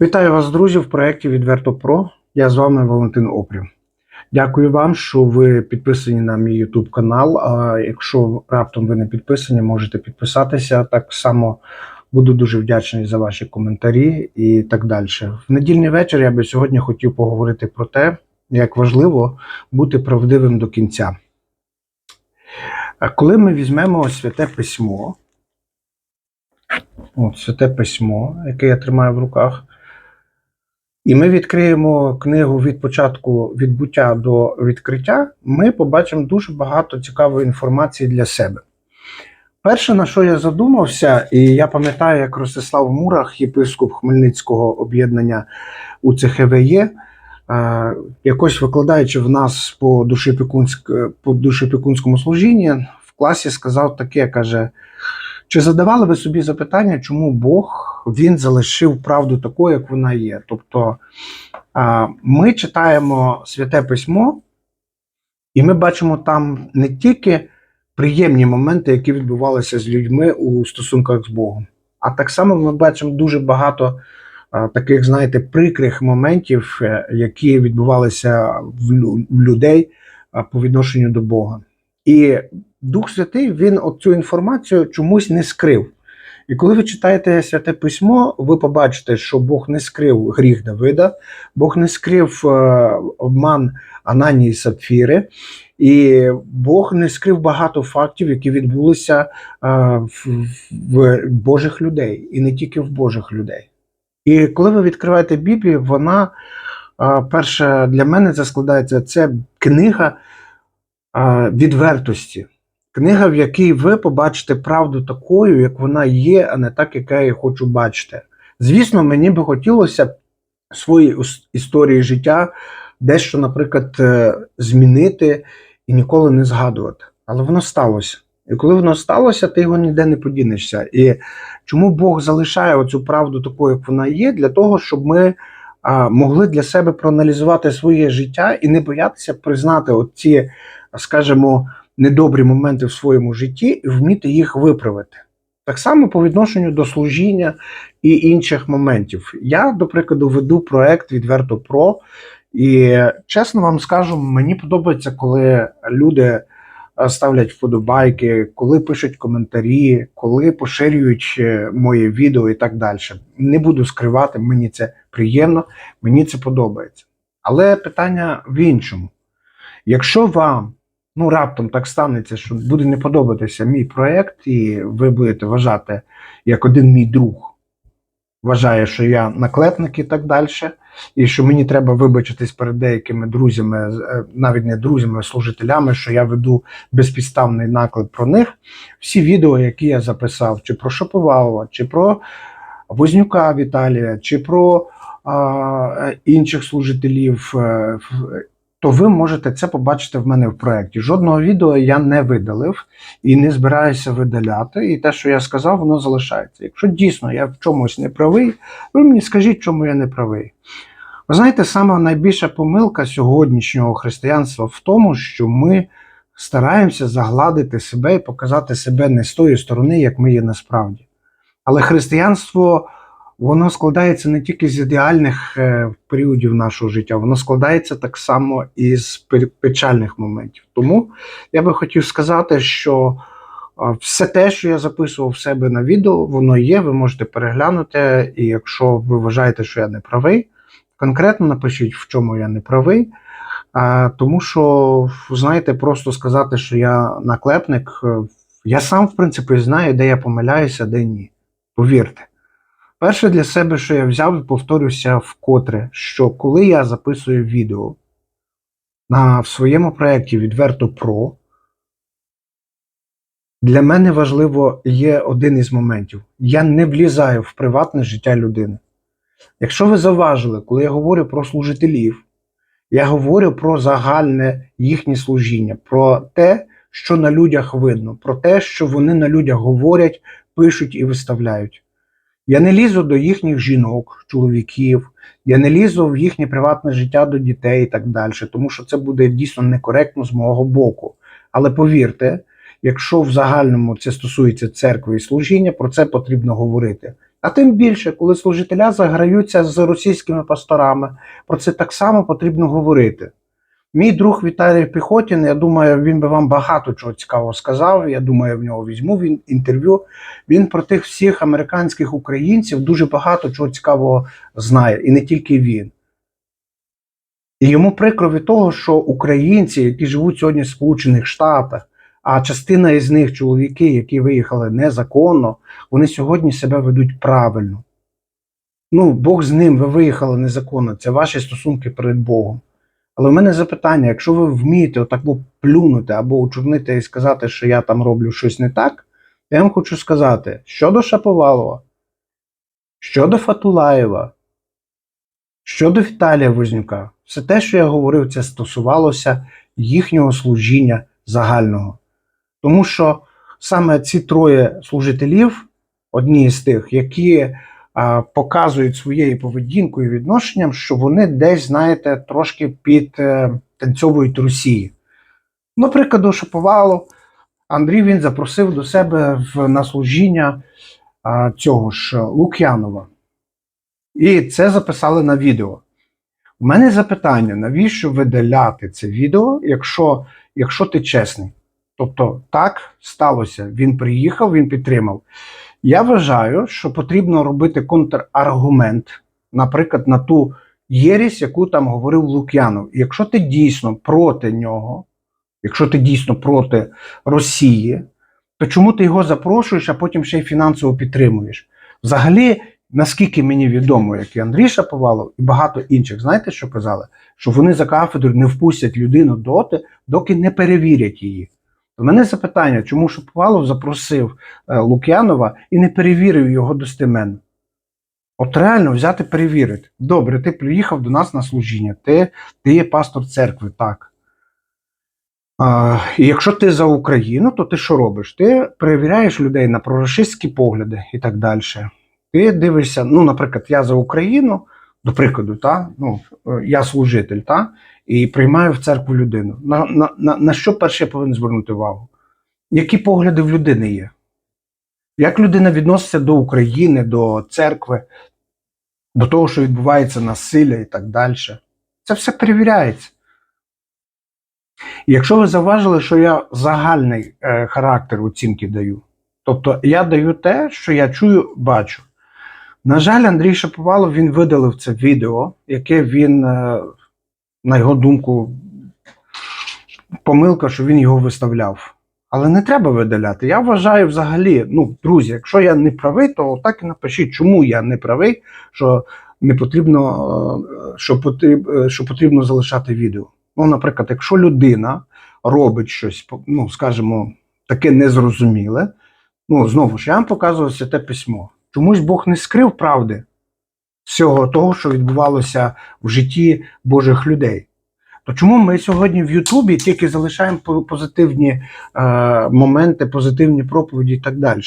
Вітаю вас, друзі, в проєкті Відверто Про. Я з вами Валентин Опрів. Дякую вам, що ви підписані на мій YouTube канал. А якщо раптом ви не підписані, можете підписатися. Так само буду дуже вдячний за ваші коментарі і так далі. В недільний вечір я би сьогодні хотів поговорити про те, як важливо бути правдивим до кінця. Коли ми візьмемо святе письмо, от святе письмо, яке я тримаю в руках, і ми відкриємо книгу від початку відбуття до відкриття, ми побачимо дуже багато цікавої інформації для себе. Перше, на що я задумався, і я пам'ятаю, як Ростислав Мурах, єпископ Хмельницького об'єднання УЦХВЄ, е, якось викладаючи в нас по душепікунському служінні, в класі сказав таке: каже: чи задавали ви собі запитання, чому Бог він залишив правду такою, як вона є? Тобто ми читаємо святе письмо, і ми бачимо там не тільки приємні моменти, які відбувалися з людьми у стосунках з Богом, а так само ми бачимо дуже багато таких, знаєте, прикрих моментів, е, які відбувалися в людей по відношенню до Бога. І Дух Святий він цю інформацію чомусь не скрив. І коли ви читаєте святе письмо, ви побачите, що Бог не скрив гріх Давида, Бог не скрив е, обман Ананії і Сапфіри, і Бог не скрив багато фактів, які відбулися е, в, Божих людей, і не тільки в Божих людей. І коли ви відкриваєте Біблію, вона е, перше для мене це складається це книга відвертості. Книга, в якій ви побачите правду такою, як вона є, а не так, як я її хочу бачити. Звісно, мені би хотілося ус- історії життя дещо, наприклад, е, змінити і ніколи не згадувати. Але воно сталося. І коли воно сталося, ти його ніде не подінешся. І чому Бог залишає оцю правду такою, як вона є, для того, щоб ми могли для себе проаналізувати своє життя і не боятися признати оці, скажімо, недобрі моменти в своєму житті і вміти їх виправити. Так само по відношенню до служіння і інших моментів. Я, до прикладу, веду проект Відверто Про, і чесно вам скажу, мені подобається, коли люди е, ставлять вподобайки, коли пишуть коментарі, коли поширюють е, моє відео і так далі. Не буду скривати, мені це приємно, мені це подобається. Але питання в іншому. Якщо вам ну раптом так станеться, що буде не подобатися мій проект, і ви будете вважати, як один мій друг вважає, що я наклепник і так далі, і що мені треба вибачитись перед деякими друзями, е, навіть не друзями, а служителями, що я веду безпідставний наклеп про них. Всі відео, які я записав, чи про Шаповалова, чи про Вознюка Віталія, чи про а, інших служителів. То ви можете це побачити в мене в проєкті. Жодного відео я не видалив і не збираюся видаляти. І те, що я сказав, воно залишається. Якщо дійсно я в чомусь не правий, ви мені скажіть, чому я не правий. Ви знаєте, саме найбільша помилка сьогоднішнього християнства в тому, що ми стараємося загладити себе і показати себе не з тої сторони, як ми є насправді. Але християнство воно складається не тільки з ідеальних е, періодів нашого життя, воно складається так само і з печальних моментів. Тому я би хотів сказати, що все те, що я записував в себе на відео, воно є, ви можете переглянути. І якщо ви вважаєте, що я не правий, конкретно напишіть, в чому я не правий. Тому що, знаєте, просто сказати, що я наклепник, е, я сам, в принципі, знаю, де я помиляюся, де ні. Повірте. Перше для себе, що я взяв і повторюся вкотре, що коли я записую відео на в своєму проєкті Відверто Про, для мене важливо є один із моментів. Я не влізаю в приватне життя людини. Якщо ви зауважили, коли я говорю про служителів, я говорю про загальне їхнє служіння, про те, що на людях видно, про те, що вони на людях говорять, пишуть і виставляють. Я не лізу до їхніх жінок, чоловіків, я не лізу в їхнє приватне життя до дітей і так далі, тому що це буде дійсно некоректно з мого боку. Але повірте, якщо в загальному це стосується церкви і служіння, про це потрібно говорити. А тим більше, коли служителя заграються з російськими пасторами, про це так само потрібно говорити. Мій друг Віталій Піхотін, я думаю, він би вам багато чого цікавого сказав. Я думаю, в нього візьму він інтерв'ю. Він про тих всіх американських українців дуже багато чого цікавого знає, і не тільки він. І йому прикро від того, що українці, які живуть сьогодні в Сполучених Штатах, а частина із них чоловіки, які виїхали незаконно, вони сьогодні себе ведуть правильно. Ну, Бог з ним, ви виїхали незаконно, це ваші стосунки перед Богом. Але в мене запитання: якщо ви вмієте отак плюнути або учорнити і сказати, що я там роблю щось не так, я вам хочу сказати, щодо Шаповалова, щодо Фатулаєва, щодо Віталія Вознюка, все те, що я говорив, це стосувалося їхнього служіння загального. Тому що саме ці троє служителів, одні з тих, які показують своєю поведінкою і відношенням, що вони десь, знаєте, трошки під е, Росії. Наприклад, до Шаповалу Андрій він запросив до себе в, на служіння цього ж Лук'янова. І це записали на відео. У мене запитання: навіщо видаляти це відео, якщо, якщо ти чесний? Тобто, так сталося. Він приїхав, він підтримав. Я вважаю, що потрібно робити контраргумент, наприклад, на ту єрість, яку там говорив Лук'янов. Якщо ти дійсно проти нього, якщо ти дійсно проти Росії, то чому ти його запрошуєш, а потім ще й фінансово підтримуєш? Взагалі, наскільки мені відомо, як і Андрій Шаповалов, і багато інших, знаєте, що казали? Що вони за кафедру не впустять людину доти, доки не перевірять її. У мене запитання, чому Шаповалов запросив е, Лук'янова і не перевірив його достеменно? От реально взяти перевірити. Добре, ти приїхав до нас на служіння, ти, ти є пастор церкви, так. А, і якщо ти за Україну, то ти що робиш? Ти перевіряєш людей на прорашистські погляди і так далі. Ти дивишся, ну, наприклад, я за Україну, до прикладу, та, ну, я служитель, та, і приймаю в церкву людину. На, на, на, на що перше я повинен звернути увагу? Які погляди в людини є? Як людина відноситься до України, до церкви, до того, що відбувається насилля і так далі? Це все перевіряється. І якщо ви заважили, що я загальний е, характер оцінки даю, тобто я даю те, що я чую, бачу. На жаль, Андрій Шаповалов він видалив це відео, яке він, е, на його думку, помилка, що він його виставляв. Але не треба видаляти. Я вважаю взагалі, ну, друзі, якщо я не правий, то так і напишіть, чому я не правий, що не потрібно, е, що потрібно, що потрібно залишати відео. Ну, наприклад, якщо людина робить щось, ну, скажімо, таке незрозуміле, ну, знову ж я вам показую святе письмо. Чомусь Бог не скрив правди всього того, що відбувалося в житті Божих людей. То чому ми сьогодні в Ютубі тільки залишаємо позитивні е, моменти, позитивні проповіді і так далі?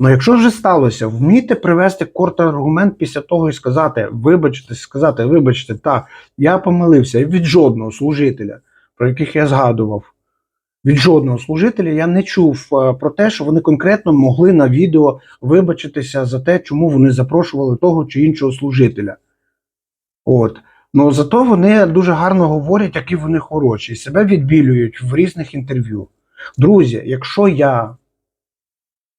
Ну, якщо вже сталося, вмійте привести контраргумент після того і сказати, вибачте, сказати, вибачте, так, я помилився від жодного служителя, про яких я згадував, від жодного служителя я не чув е, про те, що вони конкретно могли на відео вибачитися за те, чому вони запрошували того чи іншого служителя. От. Ну зато вони дуже гарно говорять, які вони хороші, і себе відбілюють в різних інтерв'ю. Друзі, якщо я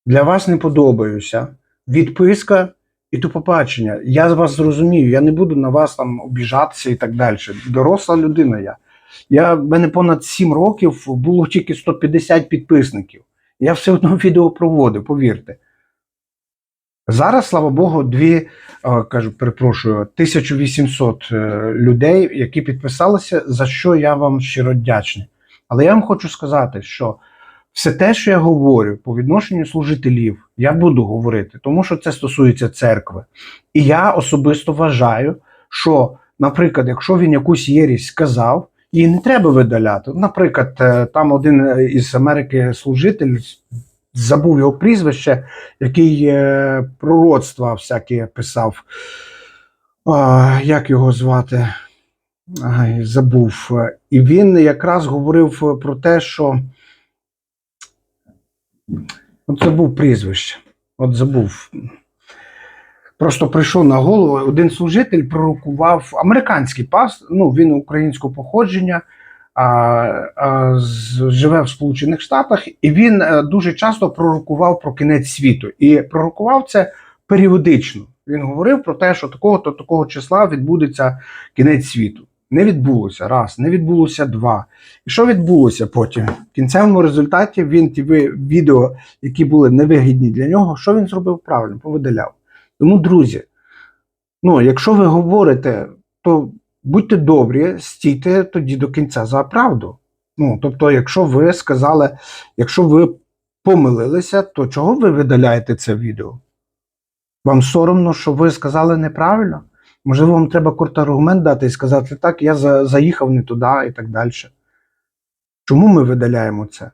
для вас не подобаюся, відписка і до побачення. Я вас зрозумію, я не буду на вас там обіжатися і так далі. Доросла людина я. Я в мене понад 7 років було тільки 150 підписників. Я все одно відео проводив, повірте. Зараз, слава Богу, дві, кажу, перепрошую, 1800 е, людей, які підписалися, за що я вам щиро вдячний. Але я вам хочу сказати, що все те, що я говорю по відношенню служителів, я буду говорити, тому що це стосується церкви. І я особисто вважаю, що, наприклад, якщо він якусь єрість сказав, її не треба видаляти. Наприклад, е, там один із Америки служитель забув його прізвище, який е, пророцтва всякі писав. Як його звати? Ай, забув. І він якраз говорив про те, що. От забув прізвище. От забув. Просто прийшов на голову. Один служитель пророкував американський пас, ну він українського походження, а, а, з- живе в Сполучених Штатах, і він е, дуже часто пророкував про кінець світу. І пророкував це періодично. Він говорив про те, що такого-то такого числа відбудеться кінець світу. Не відбулося раз, не відбулося два. І що відбулося потім? В кінцевому результаті він ті відео, які були невигідні для нього, що він зробив правильно? Повидаляв. Тому, друзі, ну, якщо ви говорите, то будьте добрі, стійте тоді до кінця за правду. Ну, тобто, якщо ви сказали, якщо ви помилилися, то чого ви видаляєте це відео? Вам соромно, що ви сказали неправильно? Можливо, вам треба контраргумент дати і сказати, так, я за- заїхав не туди і так далі. Чому ми видаляємо це?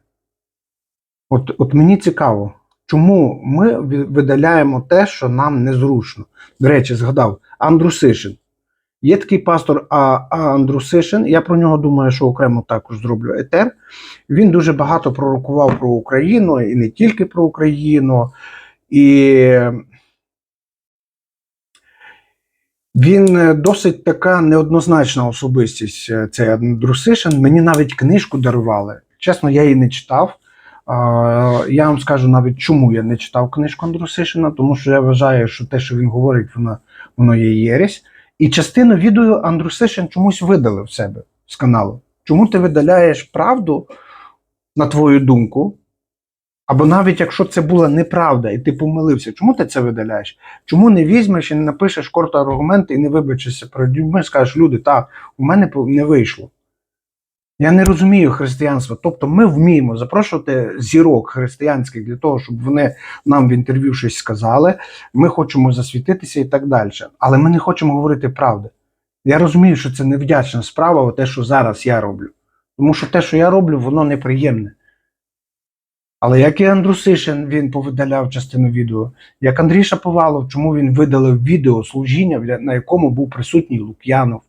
От, от мені цікаво, чому ми видаляємо те, що нам незручно. До речі, згадав Андрусишин. Є такий пастор а, Андрусишин, я про нього думаю, що окремо також зроблю етер. Він дуже багато пророкував про Україну і не тільки про Україну. І він е, досить така неоднозначна особистість, е, цей Андрусишин. Мені навіть книжку дарували. Чесно, я її не читав. Я вам скажу навіть, чому я не читав книжку Андрусишина, тому що я вважаю, що те, що він говорить, воно, воно є єресь. І частину відео Андрусишин чомусь видалив себе з каналу. Чому ти видаляєш правду, на твою думку? Або навіть якщо це була неправда і ти помилився, чому ти це видаляєш? Чому не візьмеш і не напишеш аргументи і не вибачишся перед людьми, скажеш, люди, так, у мене не вийшло. Я не розумію християнства. Тобто ми вміємо запрошувати зірок християнських для того, щоб вони нам в інтерв'ю щось сказали. Ми хочемо засвітитися і так далі. Але ми не хочемо говорити правди. Я розумію, що це невдячна справа, те, що зараз я роблю. Тому що те, що я роблю, воно неприємне. Але як і Андрусишин, він повидаляв частину відео, як Андрій Шаповалов, чому він видалив відео служіння, на якому був присутній Лук'янов,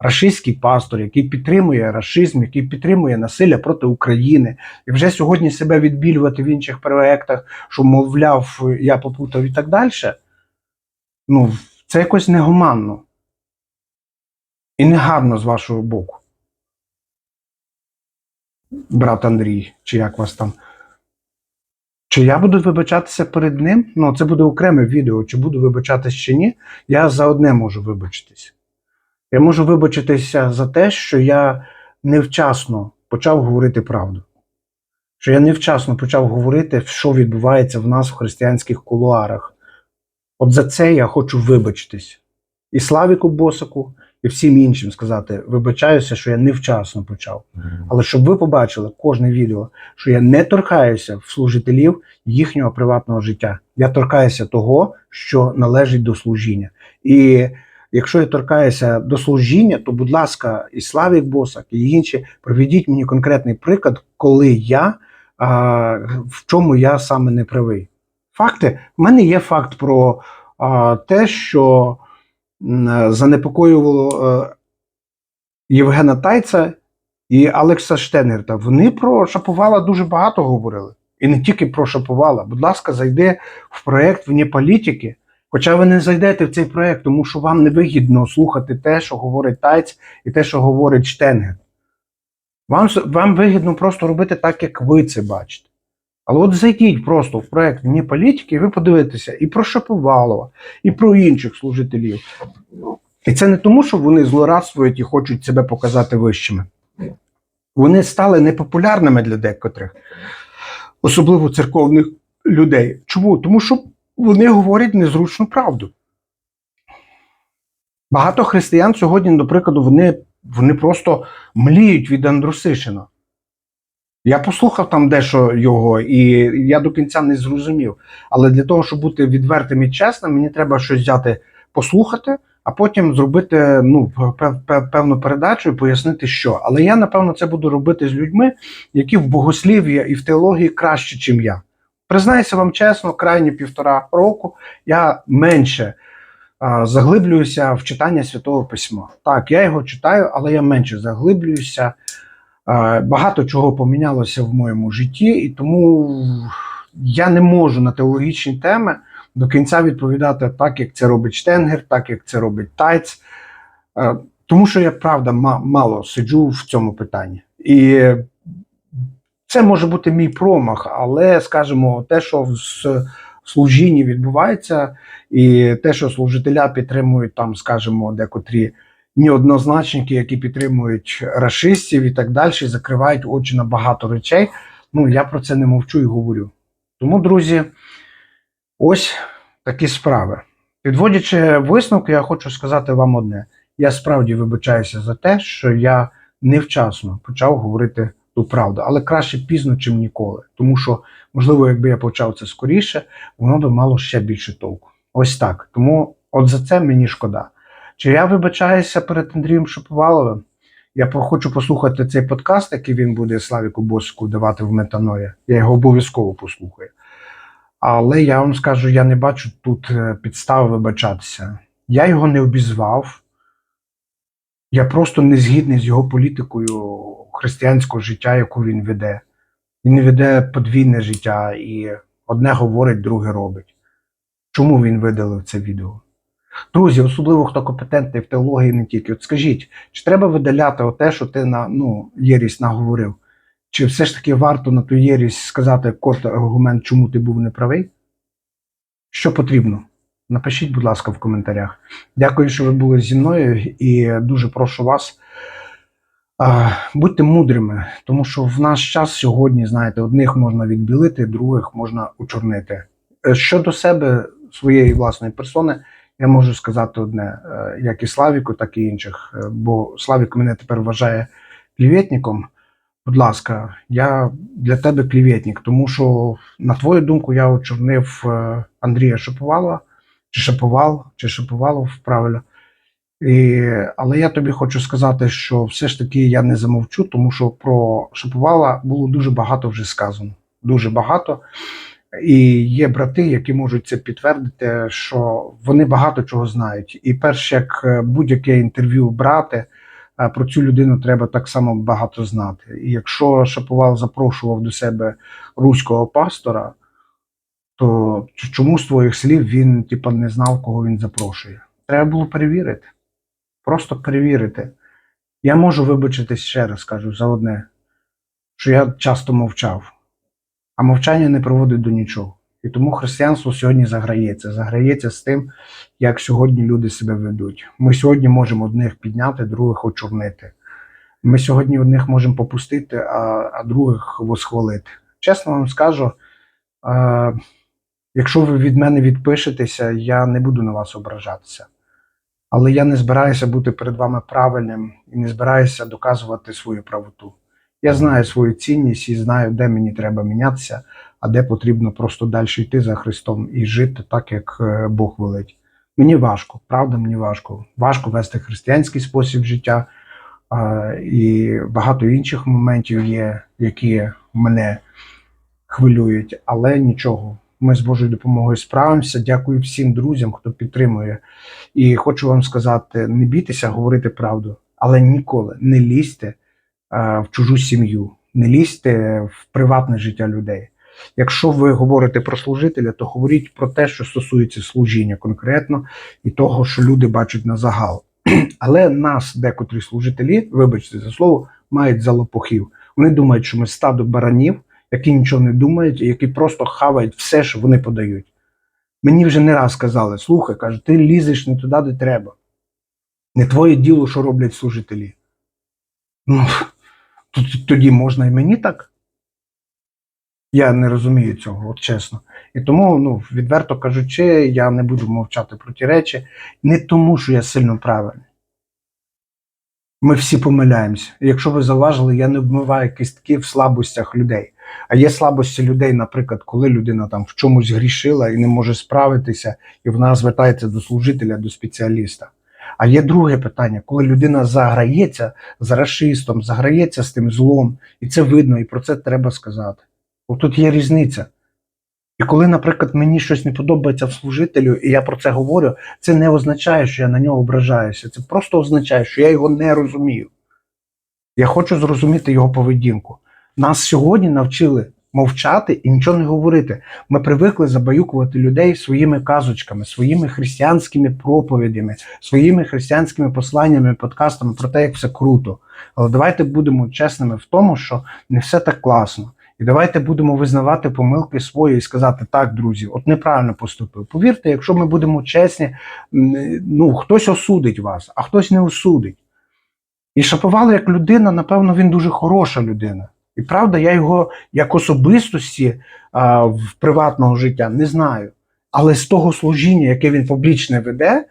рашистський пастор, який підтримує рашизм, який підтримує насилля проти України, і вже сьогодні себе відбілювати в інших проєктах, що, мовляв, я попутав і так далі. Ну, це якось негуманно. І негарно з вашого боку. Брат Андрій, чи як вас там. Чи я буду вибачатися перед ним? Ну, це буде окреме відео, чи буду вибачатись чи ні. Я за одне можу вибачитись. Я можу вибачитися за те, що я невчасно почав говорити правду. Що я невчасно почав говорити, що відбувається в нас в християнських кулуарах. От за це я хочу вибачитись. І Славіку Босаку, і всім іншим сказати: вибачаюся, що я невчасно почав. Але щоб ви побачили кожне відео, що я не торкаюся в служителів їхнього приватного життя. Я торкаюся того, що належить до служіння. І якщо я торкаюся до служіння, то, будь ласка, і Славік Босак, і інші, проведіть мені конкретний приклад, коли я а, в чому я саме не правий. Факти, в мене є факт про а, те, що занепокоювало е, Євгена Тайця і Алекса Штенерта. Вони про Шаповала дуже багато говорили. І не тільки про Шаповала. Будь ласка, зайди в проєкт вне політики. Хоча ви не зайдете в цей проєкт, тому що вам не вигідно слухати те, що говорить Тайц, і те, що говорить Штенгер. Вам, вам вигідно просто робити так, як ви це бачите. Але от зайдіть просто в проєкт вне політики, і ви подивитеся і про Шаповалова, і про інших служителів. І це не тому, що вони злорадствують і хочуть себе показати вищими. Вони стали непопулярними для декотрих, особливо церковних людей. Чому? Тому що вони говорять незручну правду. Багато християн сьогодні, до прикладу, вони, вони просто мліють від Андрусишина. Я послухав там дещо його, і я до кінця не зрозумів. Але для того, щоб бути відвертим і чесним, мені треба щось взяти, послухати, а потім зробити ну, пев- пев- певну передачу і пояснити, що. Але я, напевно, це буду робити з людьми, які в богослів'ї і в теології краще, ніж я. Признаюся вам чесно, крайні півтора року я менше а, заглиблююся в читання Святого Письма. Так, я його читаю, але я менше заглиблююся. А, Багато чого помінялося в моєму житті, і тому я не можу на теологічні теми до кінця відповідати так, як це робить Штенгер, так як це робить Тайц. Е, Тому що я правда ма- мало сиджу в цьому питанні. І це може бути мій промах, але скажімо, те, що в служінні відбувається, і те, що служителя підтримують там, скажімо, декотрі неоднозначники, які підтримують расистів і так далі, закривають очі на багато речей. Ну я про це не мовчу і говорю. Тому, друзі, ось такі справи. Підводячи висновки, я хочу сказати вам одне: я справді вибачаюся за те, що я невчасно почав говорити ту правду, але краще пізно, чим ніколи. Тому що, можливо, якби я почав це скоріше, воно би мало ще більше толку. Ось так. Тому от за це мені шкода. Чи я вибачаюся перед Андрієм Шаповаловим? Я хочу послухати цей подкаст, який він буде Славіку Босику давати в метаної. Я його обов'язково послухаю. Але я вам скажу, я не бачу тут е, підстав вибачатися. Я його не обізвав. Я просто не згідний з його політикою християнського життя, яку він веде. Він веде подвійне життя і одне говорить, друге робить. Чому він видалив це відео? Друзі, особливо хто компетентний в теології не тільки. От скажіть, чи треба видаляти те, що ти на ну, єрість наговорив? Чи все ж таки варто на ту єрість сказати кот аргумент, чому ти був неправий? Що потрібно? Напишіть, будь ласка, в коментарях. Дякую, що ви були зі мною, і дуже прошу вас. А, будьте мудрими, тому що в наш час сьогодні, знаєте, одних можна відбілити, других можна учорнити. Е, Щодо себе, своєї власної персони, я можу сказати одне: е, як і Славіку, так і інших. Е, Бо Славік мене тепер вважає клівєтником. Будь ласка, я для тебе клівєтник, тому що, на твою думку, я очорнив Андрія Шаповала, чи Шаповал, чи Шаповалов, правильно. І, але я тобі хочу сказати, що все ж таки я не замовчу, тому що про Шаповала було дуже багато вже сказано. Дуже багато. І є брати, які можуть це підтвердити, що вони багато чого знають. І перш як е, будь-яке інтерв'ю брати, е, про цю людину треба так само багато знати. І якщо Шаповал запрошував до себе руського пастора, то чому з твоїх слів він типа не знав, кого він запрошує? Треба було перевірити. Просто перевірити. Я можу вибачитись ще раз, кажу, за одне, що я часто мовчав, а мовчання не приводить до нічого. І тому християнство сьогодні заграється. Заграється з тим, як сьогодні люди себе ведуть. Ми сьогодні можемо одних підняти, других очорнити. Ми сьогодні одних можемо попустити, а, а других восхвалити. Чесно вам скажу, якщо ви від мене відпишетеся, я не буду на вас ображатися. Але я не збираюся бути перед вами правильним і не збираюся доказувати свою правоту. Я знаю свою цінність і знаю, де мені треба мінятися, а де потрібно просто далі йти за Христом і жити так, як е, Бог велить. Мені важко, правда, мені важко. Важко вести християнський спосіб життя, і багато інших моментів є, які мене хвилюють, але нічого. Ми з Божою допомогою справимося. Дякую всім друзям, хто підтримує. І хочу вам сказати: не бійтеся говорити правду, але ніколи не лізьте а, в чужу сім'ю, не лізьте в приватне життя людей. Якщо ви говорите про служителя, то говоріть про те, що стосується служіння конкретно і того, що люди бачать на загал. Але нас, декотрі служителі, вибачте за слово, мають за лопухів. Вони думають, що ми стадо баранів, які нічого не думають, і які просто хавають все, що вони подають. Мені вже не раз сказали: слухай, каже, ти лізеш не туди, де треба. Не твоє діло, що роблять служителі. Ну, тоді можна і мені так. Я не розумію цього, от чесно. І тому, ну, відверто кажучи, я не буду мовчати про ті речі. Не тому, що я сильно правильний. Ми всі помиляємося. Якщо ви зауважили, я не обмиваю кістки в слабостях людей. А є слабості людей, наприклад, коли людина там в чомусь грішила і не може справитися, і вона звертається до служителя, до спеціаліста. А є друге питання, коли людина заграється з расистом, заграється з тим злом, і це видно, і про це треба сказати. От тут є різниця. І коли, наприклад, мені щось не подобається в служителю, і я про це говорю, це не означає, що я на нього ображаюся. Це просто означає, що я його не розумію. Я хочу зрозуміти його поведінку. Нас сьогодні навчили мовчати і нічого не говорити. Ми привикли забаюкувати людей своїми казочками, своїми християнськими проповідями, своїми християнськими посланнями, подкастами про те, як все круто. Але давайте будемо чесними в тому, що не все так класно. І давайте будемо визнавати помилки свої і сказати так, друзі, от неправильно поступив. Повірте, якщо ми будемо чесні, ну хтось осудить вас, а хтось не осудить. І Шаповал як людина, напевно, він дуже хороша людина. І правда, я його як особистості а, в приватного життя не знаю. Але з того служіння, яке він публічне веде,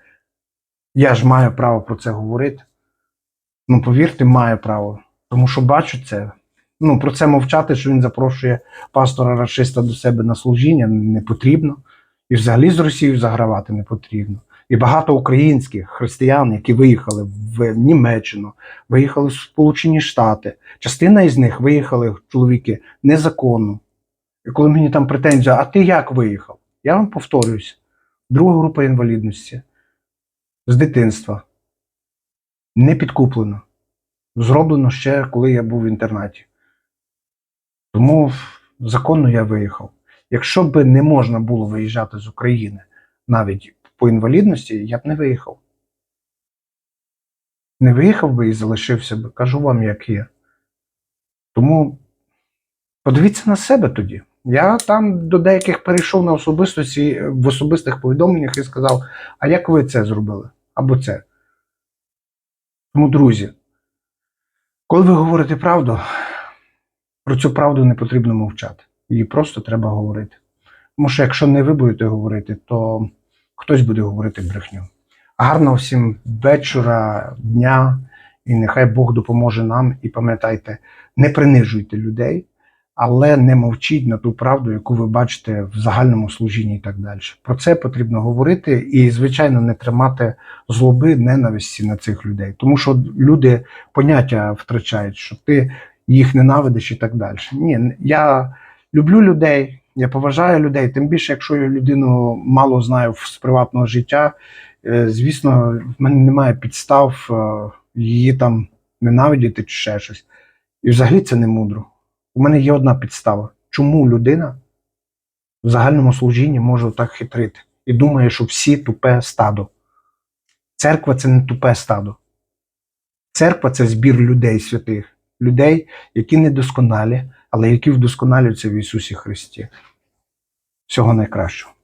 я ж маю право про це говорити. Ну, повірте, маю право. Тому що бачу це. Ну, про це мовчати, що він запрошує пастора расиста до себе на служіння, не потрібно. І взагалі з Росією загравати не потрібно. І багато українських християн, які виїхали в Німеччину, виїхали в Сполучені Штати. Частина із них виїхали чоловіки незаконно. І коли мені там претензія, а ти як виїхав? Я вам повторююся: друга група інвалідності з дитинства. Не підкуплено. Зроблено ще, коли я був в інтернаті. Тому законно я виїхав. Якщо б не можна було виїжджати з України навіть по інвалідності, я б не виїхав. Не виїхав би і залишився би. Кажу вам, як є. Тому подивіться на себе тоді. Я там до деяких перейшов на особистості в особистих повідомленнях і сказав: а як ви це зробили? Або це. Тому, друзі, коли ви говорите правду, про цю правду не потрібно мовчати. Її просто треба говорити. Тому що якщо не ви будете говорити, то хтось буде говорити брехню. Гарного всім вечора, дня, і нехай Бог допоможе нам. І пам'ятайте, не принижуйте людей, але не мовчіть на ту правду, яку ви бачите в загальному служінні і так далі. Про це потрібно говорити і, звичайно, не тримати злоби, ненависті на цих людей. Тому що люди поняття втрачають, що ти їх ненавидиш і так далі. Ні, я люблю людей, я поважаю людей, тим більше, якщо я людину мало знаю з приватного життя, е, звісно, в мене немає підстав е, її там ненавидіти чи ще щось. І взагалі це не мудро. У мене є одна підстава. Чому людина в загальному служінні може так хитрити і думає, що всі тупе стадо. Церква це не тупе стадо. Церква це збір людей святих, людей, які недосконалі, але які вдосконалюються в Ісусі Христі. Всього найкращого.